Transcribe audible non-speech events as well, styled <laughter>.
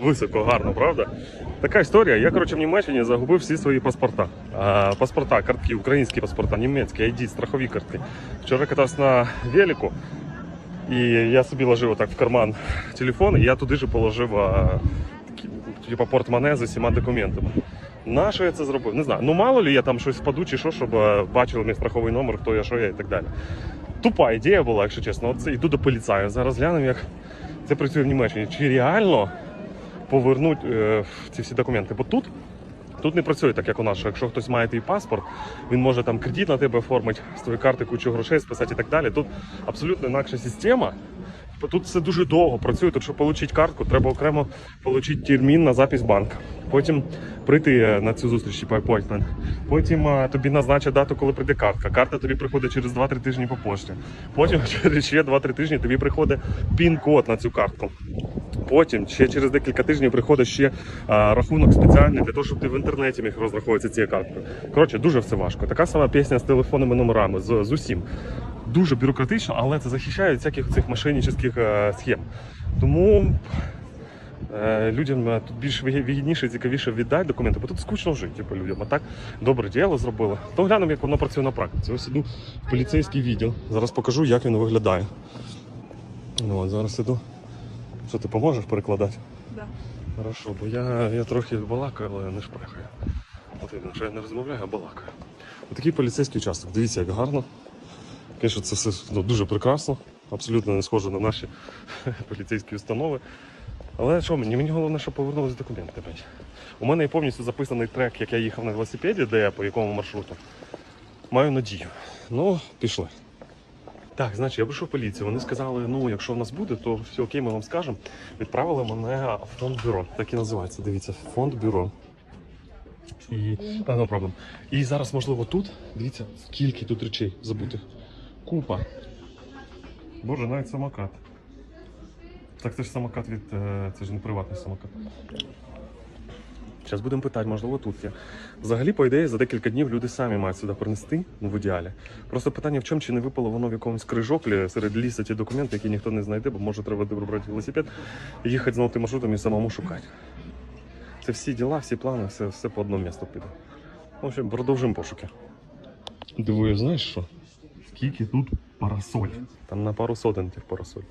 високо, гарно, правда? Така історія. Я, коротше, в Німеччині загубив всі свої паспорта. А, паспорта, картки, українські паспорта, німецькі, ID, страхові картки. Вчора катався на велику, і я собі ложив отак в карман телефон, і я туди ж положив а, такі, типу, портмоне з усіма документами. На що я це зробив? Не знаю. Ну мало ли я там щось впаду чи що, щоб бачили мій страховий номер, хто я, що я і так далі. Тупа ідея була, якщо чесно. Оце йду до поліцаю. Зараз глянемо, як це працює в Німеччині. Чи реально повернуть е, ці всі документи? Бо тут. Тут не працює так, як у нас, що якщо хтось має твій паспорт, він може там кредит на тебе оформити, з твоєї карти кучу грошей списати і так далі. Тут абсолютно інакша система. Тут все дуже довго працює. Тут, щоб отримати картку, треба окремо отримати термін на запис банку. Потім прийти е, на цю зустріч по appointment. Потім е, тобі назначать дату, коли прийде картка. Карта тобі приходить через 2-3 тижні по пошті. Потім <laughs> через ще 2-3 тижні тобі приходить пін-код на цю картку. Потім ще через декілька тижнів приходить ще а, рахунок спеціальний для того, щоб ти в інтернеті міг розраховуватися цією карткою. Коротше, дуже все важко. Така сама пісня з телефонними номерами, з, з усім. Дуже бюрократично, але це захищає всяких цих мошеннических е, схем. Тому е, людям е, тут більш вигі- вигідніше і цікавіше віддати документи, бо тут скучно жити типу, людям. А так добре діло зробили. То глянемо, як воно працює на практиці. Ось іду в поліцейський відділ. Зараз покажу, як він виглядає. Ну, зараз іду. Що ти поможеш перекладати? Да. Хорошо, бо я, я трохи балакаю, але не шпрехаю. От видно, що я не розмовляю, а балакаю. Отакий поліцейський участок. Дивіться, як гарно. Звісно, це все ну, дуже прекрасно, абсолютно не схоже на наші <laughs> поліцейські установи. Але що мені? Мені головне, щоб повернулися документи. опять. У мене є повністю записаний трек, як я їхав на велосипеді, де я по якому маршруту. Маю надію. Ну, пішли. Так, значить, я прийшов в поліцію. Вони сказали, ну, якщо в нас буде, то все окей, ми вам скажемо. Відправили мене в фонд бюро. Так і називається. Дивіться, фонд бюро. І no problem. І зараз, можливо, тут. Дивіться, скільки тут речей забутих. Купа. Боже, навіть самокат. Так це ж самокат від. е, Це ж не приватний самокат. Зараз будемо питати, можливо, тут є. Взагалі, по ідеї, за декілька днів люди самі мають сюди принести, ну в ідеалі. Просто питання в чому, чи не випало воно в якомусь крижоклі серед лісу ті документи, які ніхто не знайде, бо може треба брати велосипед і їхати знову тим маршрутом і самому шукати. Це всі діла, всі плани, все, все по одному місту піде. В общем, продовжуємо пошуки. Дивує, знаєш що? Скільки тут парасоль? Там на пару сотень тих парасоль.